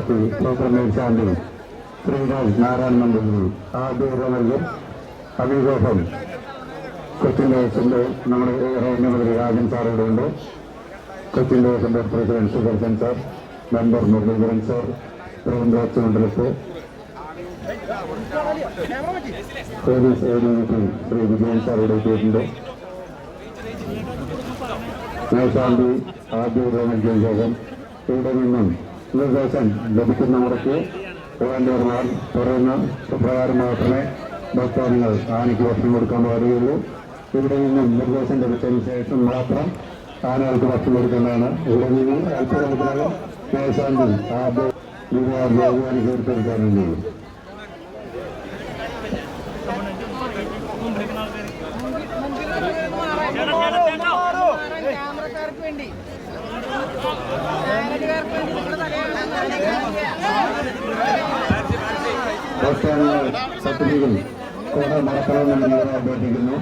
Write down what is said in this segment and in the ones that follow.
സ്ഥാനാർത്ഥി സൂപ്പർ മേൽശാന്തി ശ്രീരാജ് നാരായണ നമ്പൂതിരി ആദ്യ അഭിഘോഷം കൊച്ചിൻ ദേവസ്വന്റെ നമ്മുടെ റവന്യൂമന്ത്രി രാജൻ സാർ ഉണ്ട്. Cochin ദേവസ്വന്റെ president Sudarshan sir member Muraleedharan sir Praveenraj മണ്ഡലത്ത് police A Sree Vijayan sir ഇവിടെ എത്തിയിട്ടുണ്ട്. മേൽശാന്തി ആദ്യ നൽകിയ ശേഷം ഇവിടെ നിന്നും നിർദ്ദേശം ലഭിക്കുന്ന മുറയ്ക്ക് വോളണ്ടിയർമാർ പറയുന്ന പ്രകാരം മാത്രമേ ഭക്താദികൾ ആനയ്ക്ക് ഭക്ഷണം കൊടുക്കാൻ പാടുകയുള്ളൂ ഇവിടെ നിന്നും നിർദ്ദേശം ലഭിച്ചതിന് ശേഷം മാത്രം ആനകൾക്ക് ഭക്ഷണം കൊടുക്കേണ്ടതാണ് ഇവിടെ നിന്ന് അല്പകാലത്തിനകം മേൽശാന്തി ആദ്യ ബഹുമാനിക്ക് കൊടുത്തെടുക്കാറുണ്ട് ക്യാമറക്കാർക്ക് വേണ്ടി വേണ്ടി സത്യത്തിൽ കൂടെ നടക്കണമെന്ന് ഞാൻ അഭ്യർത്ഥിക്കുന്നു.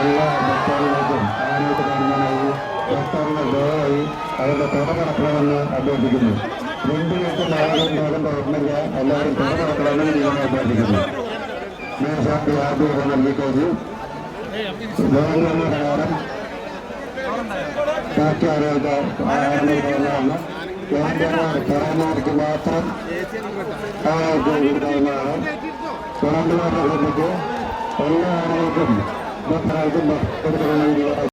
എല്ലാ ഭക്താദികൾക്കും ആനയിട്ട് കാണുവാനായി ഭക്താദികൾ ദയവായി അവരുടെ തുട നടക്കണമെന്ന് അഭ്യർത്ഥിക്കുന്നു. രണ്ട് ആരും ഭാഗം തുറന്നില്ല. എല്ലാവരും തുട നടക്കണമെന്ന് ഞാൻ അഭ്യർത്ഥിക്കുന്നു. മേശാക്കി ആദ്യം നൽകിക്കഴിഞ്ഞു ഗവൺമെന്റ് പ്രകാരം ആളുകൾക്ക് కరోనాకి మాత్రం కొరంగళ ప్రజలకు ఎన్నో ఆరోగ్యం